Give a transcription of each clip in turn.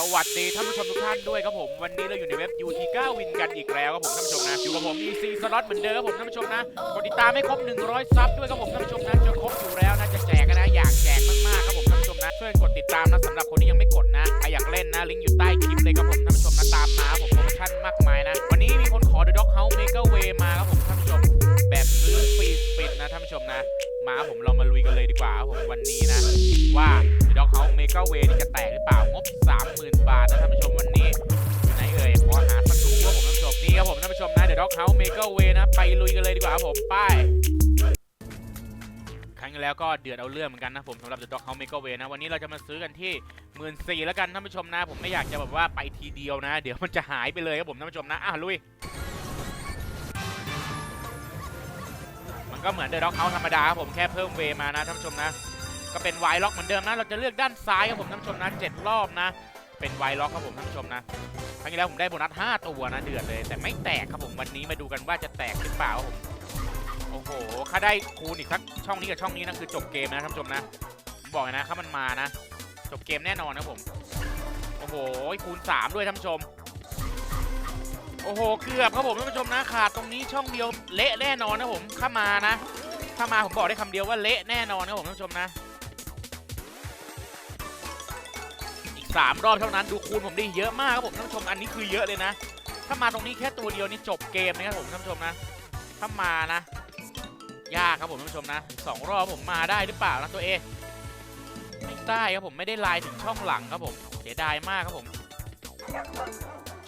สวัสดีท่านผู้ชมทุกท่านด้วยครับผมวันนี้เราอยู่ในเว็บ UT9 วินกันอีกแล้วครับผมท่านผู้ชมนะอยู่กับผม EC สล็อตเหมือนเดิมครับผมท่านผู้ชมนะกดติดตามให้ครบ 100 ซับด้วยครับผมท่านผู้ชมนะจะครบอยู่แล้วนะจะแจกกันนะอยากแจกมากๆครับผมท่านผู้ชมนะช่วยกดติดตามนะสำหรับคนที่ยังไม่กดนะใครอยากเล่นนะลิงก์อยู่ใต้คลิปเลยครับผมท่านผู้ชมนะตามมาผมโปรโมชั่นมากมายนะ วันนี้มีคนขอ The Dog House Maker Way มาครับผมท่านผู้ชม แบบซื้อฟรีสปินนะท่านผู้ชมนะมาผมเรามาลุยกันเลยดีกว่าครับผมวันนี้นะว่า The Dog House Mega Way นี่จะแตกหรือเปล่างบ ผมท่านผู้ชมนะ The Dog House Mega Way นะไปลุยกันเลยดีกว่าครับผมไปครั้งที่แล้วก็เดือดเอาเรื่องเหมือนกันนะผมสำหรับ The Dog House Mega Way นะ วันนี้เราจะมาซื้อกันที่1 4ื่นสี่แล้วกันท่านผู้ชมนะ ผมไม่อยากจะแบบว่าไปทีเดียวนะ เดี๋ยวมันจะหายไปเลยครับผมท่านผู้ชมนะอะลุย มันก็เหมือนเดอะด็อกเฮาธรรมดาครับผมแค่เพิ่มเวมานะท่านผู้ชมนะ ก็เป็นไวล็อกเหมือนเดิมนะ เราจะเลือกด้านซ้ายครับผมท่านผู้ชมนะเจ็ดรอบนะ เป็นไวล็อกครับผมท่านผู้ชมนะครั้งที่แล้วผมได้โบนัส 5 ตัวนะเดือดเลย แต่ไม่แตกครับผมวันนี้มาดูกันว่าจะแตกหรือเปล่าครับผมโอ้โหถ้าได้คูณอีกสักช่องนี้กับช่องนี้นะคือจบเกมนะท่านผู้ชมนะผมบอกเลยนะถ้ามันมานะ จบเกมแน่นอนนะผมโอ้โหคูณ 3 ด้วยท่านผู้ชมโอ้โหเกือบครับผมท่านผู้ชมนะขาดตรงนี้ช่องเดียวเละแน่นอนนะผมถ้ามานะ ถ้ามาผมบอกได้คำเดียวว่าเละแน่นอนครับผมท่านผู้ชมนะ 3 รอบเท่านั้นดูคูณผมได้เยอะมากครับผมท่านผู้ชมอันนี้คือเยอะเลยนะ ถ้ามาตรงนี้แค่ตัวเดียวนี่จบเกมนะครับผมท่านผู้ชมนะ ถ้ามานะ ยากครับผมท่านผู้ชมนะสองรอบผมมาได้หรือเปล่านะตัวเอไม่ได้ครับผมไม่ได้ไลน์ถึงช่องหลังครับผมเสียดายมากครับผม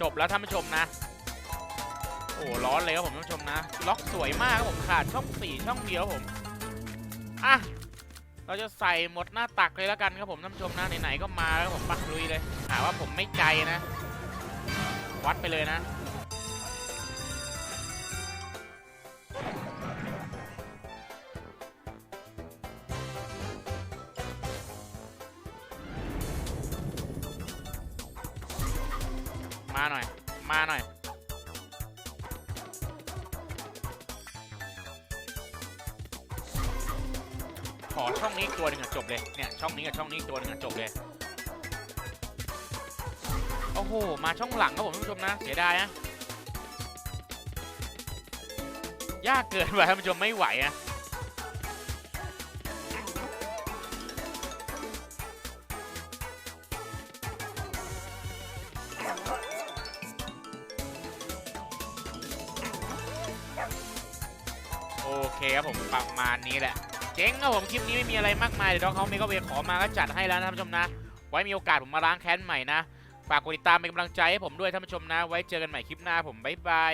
จบแล้วท่านผู้ชมนะโอ้ร้อนเลยครับผมท่านผู้ชมนะ ล็อกสวยมากครับผมขาดช่องสี่ช่องเดียวผมอะ เราจะใส่หมดหน้าตักเลยแล้วกันครับผมท่านผู้ชมนะไหนๆก็มาแล้วผมปักลุยเลยหาว่าผมไม่ใจนะ วัดไปเลยนะมาหน่อย มาหน่อย อช่องนี้ตัวหนึ่งอะจบเลย เนี่ยช่องนี้กับช่องนี้ตัวหนึ่งอะจบเลย โอ้โห มาช่องหลังครับผมท่านผู้ชมนะ เสียดายนะ ยากเกินไปท่านผู้ชมไม่ไหวอะโอเคครับผมประมาณนี้แหละ เจ๊งครับผมคลิปนี้ไม่มีอะไรมากมายเดี๋ยวน้องเขาเมกเวขอมาก็จัดให้แล้วนะท่านผู้ชมนะ ไว้มีโอกาสผมมาล้างแค้นใหม่นะฝากกดติดตามเป็นกำลังใจให้ผมด้วยท่านผู้ชมนะ ไว้เจอกันใหม่คลิปหน้าผมบ๊ายบาย